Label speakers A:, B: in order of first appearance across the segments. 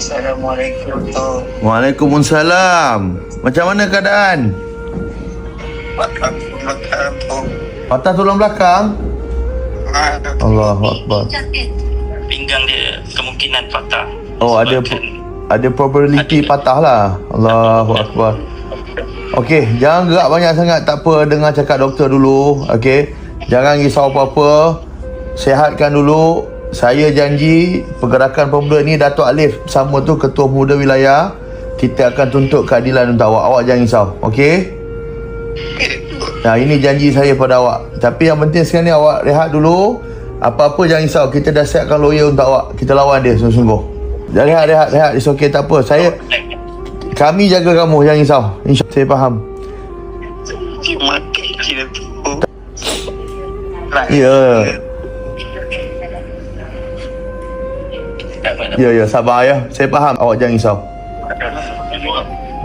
A: Assalamualaikum.
B: Waalaikumsalam. Macam mana keadaan?
A: Makan makan tu.
B: Patah tulang belakang?
A: Ah,
B: Allahu Akbar.
C: pinggang dia kemungkinan patah.
B: Oh, ada ada probability
C: Ada.
B: patah lah. Allahu Akbar. Okey, jangan gerak banyak sangat. Tak apa, dengar cakap doktor dulu. Okey. Jangan risau apa-apa. Sehatkan dulu. Saya janji pergerakan pemuda ni Datuk Alif sama tu ketua pemuda wilayah. Kita akan tuntut keadilan untuk awak. Awak jangan risau. Okey? Nah, ini janji saya pada awak. Tapi yang penting sekarang ni awak rehat dulu. Apa-apa jangan risau. Kita dah siapkan lawyer untuk awak. Kita lawan dia sungguh-sungguh. Jangan rehat, rehat, rehat. It's okay, tak apa. Saya, kami jaga kamu. Jangan risau. InsyaAllah saya faham. Ya.
C: Tak
B: Ya, ya. Sabar ya. Saya faham. Awak jangan risau.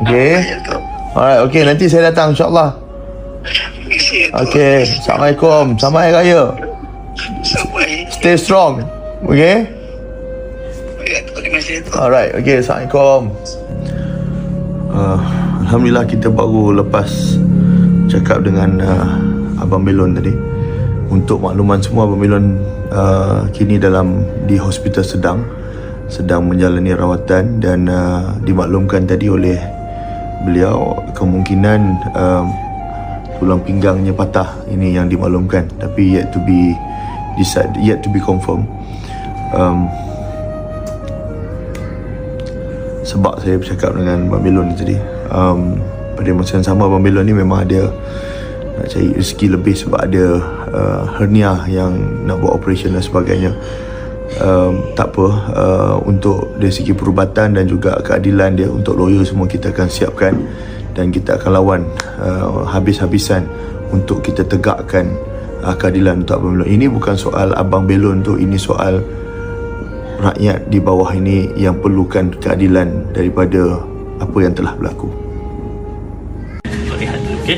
B: Okay.
A: Tu.
B: Alright, okay. Nanti saya datang insyaAllah. Okay. Assalamualaikum. Selamat Hari Raya. Stay strong.
A: Tu.
B: Alright, okay. Assalamualaikum. Uh, Alhamdulillah kita baru lepas cakap dengan uh, Abang Belon tadi. Untuk makluman semua, Abang Belon uh, kini dalam di hospital sedang sedang menjalani rawatan dan uh, dimaklumkan tadi oleh beliau kemungkinan uh, tulang pinggangnya patah. Ini yang dimaklumkan tapi yet to be decide yet to be confirmed. Um, sebab saya bercakap dengan Abang Belon ni tadi um, pada masa yang sama Abang Belon ni memang ada nak cari rezeki lebih sebab ada uh, hernia yang nak buat operation dan sebagainya um, tak apa uh, untuk dari segi perubatan dan juga keadilan dia untuk lawyer semua kita akan siapkan dan kita akan lawan uh, habis-habisan untuk kita tegakkan uh, keadilan untuk Abang Belon ini bukan soal Abang Belon tu ini soal rakyat di bawah ini yang perlukan keadilan daripada apa yang telah berlaku.
C: Rehat dulu, okey?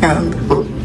A: Ya tu.